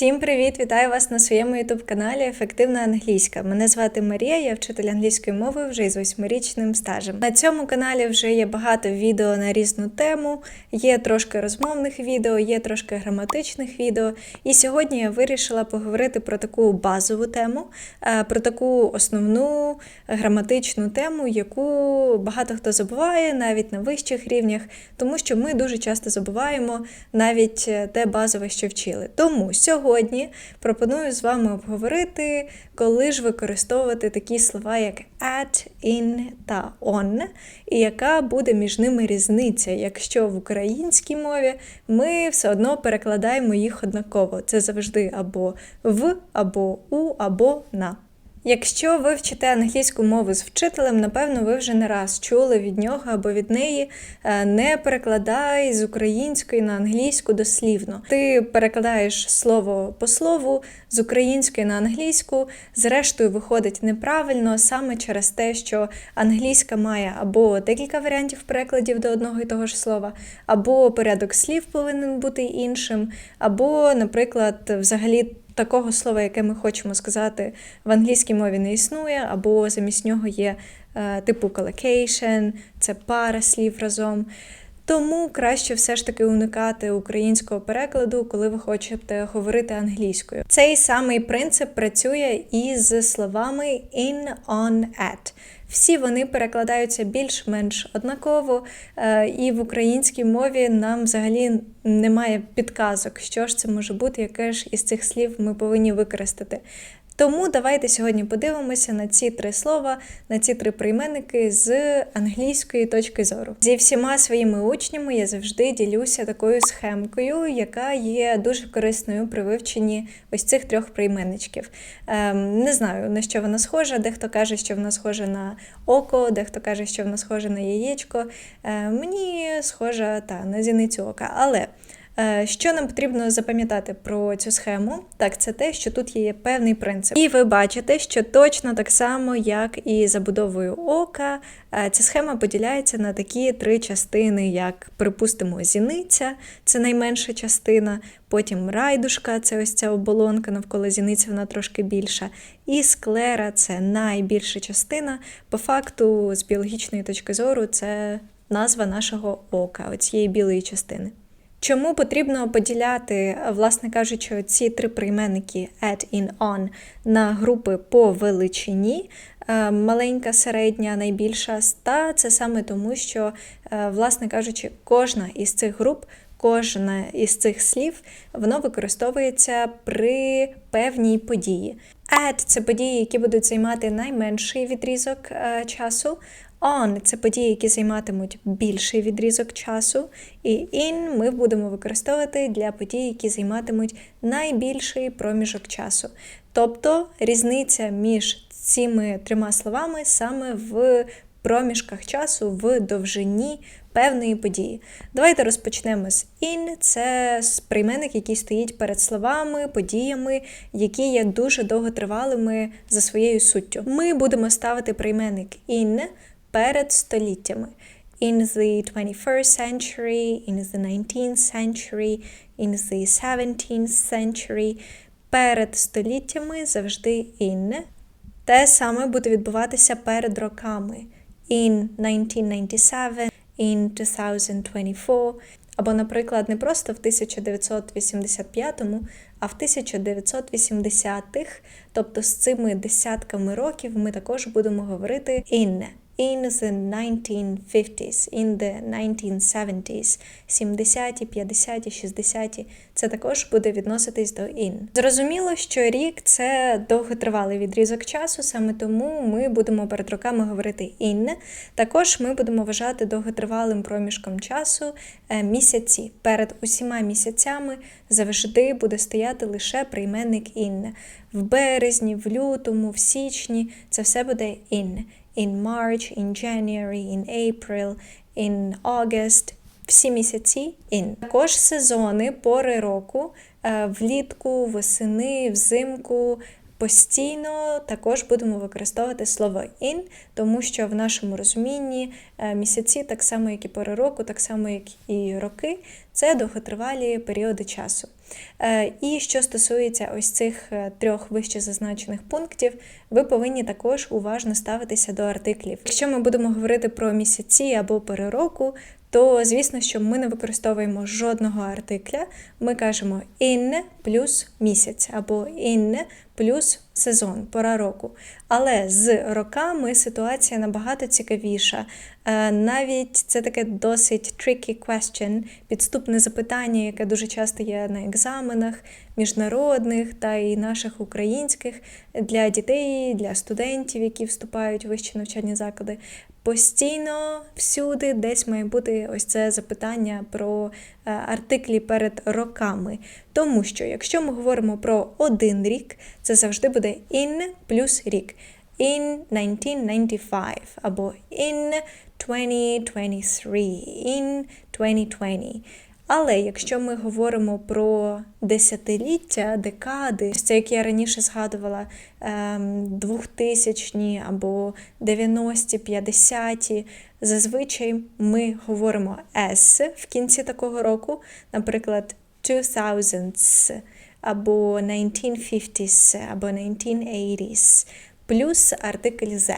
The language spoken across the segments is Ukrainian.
Всім привіт! Вітаю вас на своєму youtube каналі Ефективна англійська. Мене звати Марія, я вчитель англійської мови вже із восьмирічним стажем. На цьому каналі вже є багато відео на різну тему, є трошки розмовних відео, є трошки граматичних відео. І сьогодні я вирішила поговорити про таку базову тему, е, про таку основну граматичну тему, яку багато хто забуває навіть на вищих рівнях, тому що ми дуже часто забуваємо навіть е, те базове, що вчили. Тому сьогодні пропоную з вами обговорити, коли ж використовувати такі слова, як at, in та on, і яка буде між ними різниця, якщо в українській мові ми все одно перекладаємо їх однаково. Це завжди або в, або у, або на. Якщо ви вчите англійську мову з вчителем, напевно, ви вже не раз чули від нього або від неї е, не перекладай з української на англійську дослівно. Ти перекладаєш слово по слову з української на англійську, зрештою виходить неправильно саме через те, що англійська має або декілька варіантів перекладів до одного і того ж слова, або порядок слів повинен бути іншим, або, наприклад, взагалі такого слова, яке ми хочемо сказати в англійській мові не існує, або замість нього є е, типу collocation, це пара слів разом. Тому краще все ж таки уникати українського перекладу, коли ви хочете говорити англійською. Цей самий принцип працює і з словами in, on, at. Всі вони перекладаються більш-менш однаково, е, і в українській мові нам взагалі немає підказок, що ж це може бути, яке ж із цих слів ми повинні використати. Тому давайте сьогодні подивимося на ці три слова, на ці три прийменники з англійської точки зору. Зі всіма своїми учнями я завжди ділюся такою схемкою, яка є дуже корисною при вивченні ось цих трьох прийменничків. Ем, не знаю на що вона схожа. Дехто каже, що вона схожа на око, дехто каже, що вона схожа на яєчко. Ем, мені схожа та на зіницю ока. Але що нам потрібно запам'ятати про цю схему? Так, це те, що тут є певний принцип. І ви бачите, що точно так само, як і забудовою ока, е, ця схема поділяється на такі три частини, як, припустимо, зіниця це найменша частина, потім райдушка це ось ця оболонка навколо зіниці, вона трошки більша. І склера це найбільша частина. По факту, з біологічної точки зору, це назва нашого ока, оцієї білої частини. Чому потрібно поділяти, власне кажучи, ці три прийменники at, in, on на групи по величині, е, маленька, середня, найбільша, та це саме тому, що, е, власне кажучи, кожна із цих груп. Кожне із цих слів воно використовується при певній події. At – це події, які будуть займати найменший відрізок е, часу, On це події, які займатимуть більший відрізок часу, і in ми будемо використовувати для подій, які займатимуть найбільший проміжок часу. Тобто різниця між цими трьома словами саме в проміжках часу, в довжині певної події. Давайте розпочнемо з in. Це прийменник, який стоїть перед словами, подіями, які є дуже довготривалими за своєю суттю. Ми будемо ставити прийменник in перед століттями. In the 21st century, in the 19th century, in the 17th century. Перед століттями завжди in. Те саме буде відбуватися перед роками. In 1997, in 2024. Або, наприклад, не просто в 1985-му, а в 1980-х, тобто з цими десятками років ми також будемо говорити in in the 1950s, in the 1970s, 70-ті, 50-ті, 60-ті. Це також буде відноситись до in. Зрозуміло, що рік це довготривалий відрізок часу, саме тому ми будемо перед роками говорити in. Також ми будемо вважати довготривалим проміжком часу е, місяці. Перед усіма місяцями завжди буде стояти лише прийменник in. В березні, в лютому, в січні це все буде in in March, in January, in April, in August. Всі місяці in. Також сезони, пори року, е, влітку, восени, взимку, Постійно також будемо використовувати слово in, тому що в нашому розумінні е, місяці, так само як і пори року, так само як і роки, це довготривалі періоди часу. Е, і що стосується ось цих е, трьох вище зазначених пунктів, ви повинні також уважно ставитися до артиклів. Якщо ми будемо говорити про місяці або пори року, то звісно, що ми не використовуємо жодного артикля. Ми кажемо in плюс місяць або in плюс сезон, пора року. Але з роками ситуація набагато цікавіша. Е, навіть це таке досить tricky question, підступне запитання, яке дуже часто є на екзаменах міжнародних та і наших українських для дітей, для студентів, які вступають у вищі навчальні заклади. Постійно всюди десь має бути ось це запитання про е, артиклі перед роками. Тому що, якщо ми говоримо про один рік, це завжди буде in плюс рік. In 1995 або in 2023, in 2020. Але якщо ми говоримо про десятиліття, декади, це як я раніше згадувала, 2000-ні ем, або 90-ті, 50-ті, зазвичай ми говоримо S в кінці такого року, наприклад, 2000s, або 1950s, або 1980s, плюс артикль Z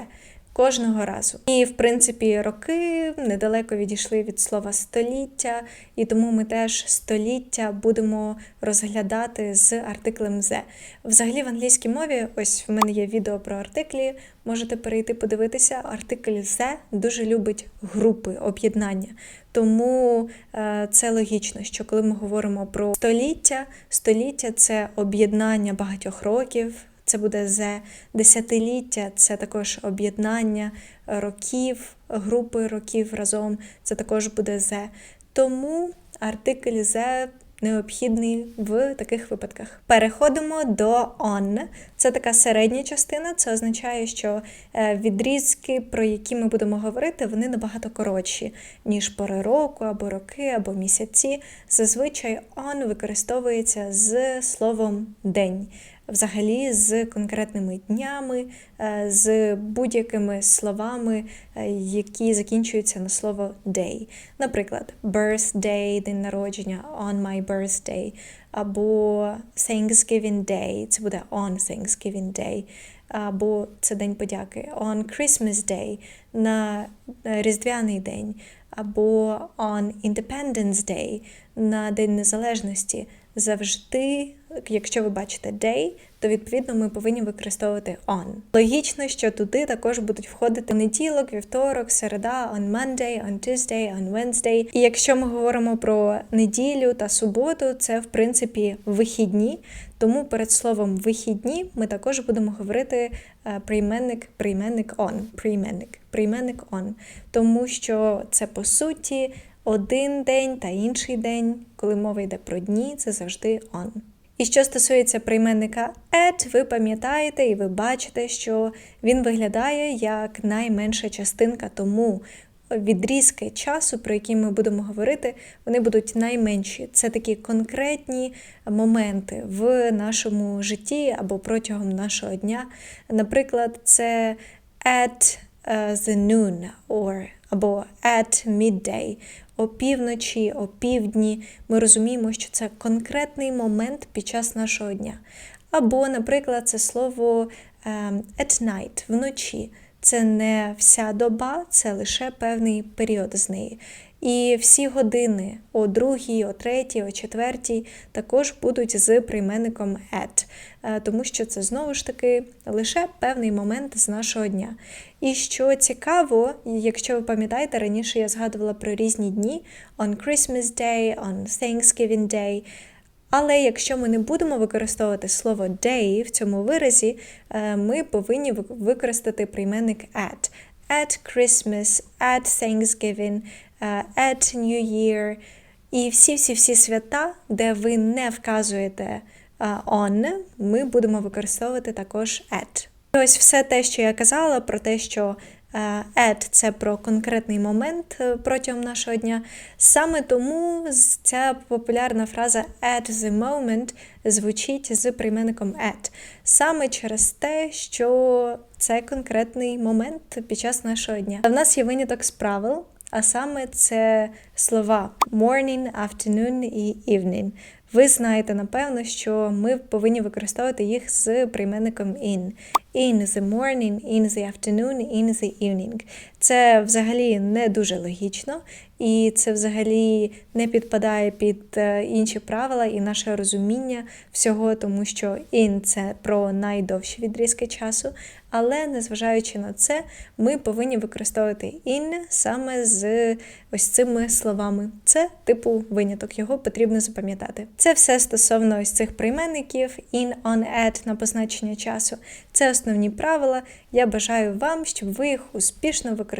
кожного разу. І, в принципі, роки недалеко відійшли від слова століття, і тому ми теж століття будемо розглядати з артиклем «the». Взагалі, в англійській мові, ось в мене є відео про артиклі, можете перейти подивитися. Артикль «the» дуже любить групи, об'єднання. Тому е, це логічно, що коли ми говоримо про століття, століття це об'єднання багатьох років це буде з десятиліття, це також об'єднання років, групи років разом, це також буде з. Тому артикль з необхідний в таких випадках. Переходимо до on. Це така середня частина, це означає, що е, відрізки, про які ми будемо говорити, вони набагато коротші, ніж пори року, або роки, або місяці. Зазвичай on використовується з словом день взагалі з конкретними днями, е, з будь-якими словами, е, які закінчуються на слово day. Наприклад, birthday, день народження, on my birthday, або Thanksgiving Day, це буде on Thanksgiving Day. Або це День подяки, on Christmas Day, на Різдвяний день, або on Independence Day, на День Незалежності завжди, якщо ви бачите day, то відповідно ми повинні використовувати on. Логічно, що туди також будуть входити понеділок, вівторок, середа, on Monday, on Tuesday, on Wednesday. І якщо ми говоримо про неділю та суботу, це в принципі вихідні. Тому перед словом вихідні ми також будемо говорити е, прийменник, прийменник on, прийменник, прийменник on, тому що це по суті один день та інший день, коли мова йде про дні, це завжди on. І що стосується прийменника at, ви пам'ятаєте і ви бачите, що він виглядає як найменша частинка, тому відрізки часу, про які ми будемо говорити, вони будуть найменші. Це такі конкретні моменти в нашому житті або протягом нашого дня. Наприклад, це at the noon or або at midday опівночі, опівдні, ми розуміємо, що це конкретний момент під час нашого дня. Або, наприклад, це слово ем, at night, вночі. Це не вся доба, це лише певний період з неї. І всі години о другій, о третій, о четвертій також будуть з прийменником at, е, тому що це знову ж таки лише певний момент з нашого дня. І що цікаво, якщо ви пам'ятаєте, раніше я згадувала про різні дні: on Christmas Day, on Thanksgiving Day. Але якщо ми не будемо використовувати слово day в цьому виразі, е, ми повинні використати прийменник at. At Christmas, at Thanksgiving, е, at New Year. І всі-всі-всі свята, де ви не вказуєте е, on, ми будемо використовувати також at. Ось все те, що я казала, про те, що Е, це про конкретний момент е, протягом нашого дня. Саме тому ця популярна фраза at the moment звучить з прийменником at. Саме через те, що це конкретний момент під час нашого дня. В нас є виняток з правил, а саме це слова morning, afternoon і evening. Ви знаєте, напевно, що ми повинні використовувати їх з прийменником in. In the morning, in the afternoon, in the evening. Це взагалі не дуже логічно, і це взагалі не підпадає під е, інші правила і наше розуміння всього, тому що in – це про найдовші відрізки часу. Але незважаючи на це, ми повинні використовувати in саме з ось цими словами. Це типу виняток, його потрібно запам'ятати. Це все стосовно ось цих прийменників in, on, at на позначення часу. Це основні правила. Я бажаю вам, щоб ви їх успішно використовували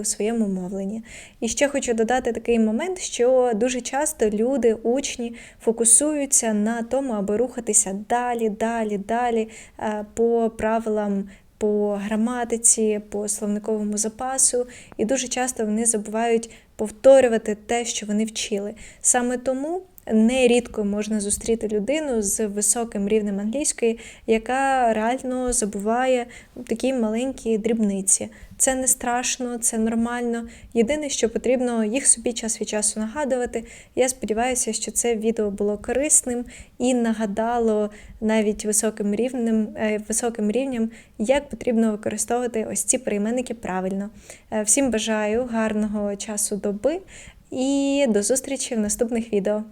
у своєму мовленні. І ще хочу додати такий момент, що дуже часто люди, учні фокусуються на тому, аби рухатися далі, далі, далі е, по правилам. По граматиці, по словниковому запасу, і дуже часто вони забувають повторювати те, що вони вчили. Саме тому нерідко можна зустріти людину з високим рівнем англійської, яка реально забуває такі маленькі дрібниці. Це не страшно, це нормально. Єдине, що потрібно їх собі час від часу нагадувати. Я сподіваюся, що це відео було корисним і нагадало навіть високим рівнем, е, високим рівнем, як потрібно використовувати ось ці прийменники правильно. Е, Всім бажаю гарного часу доби і до зустрічі в наступних відео.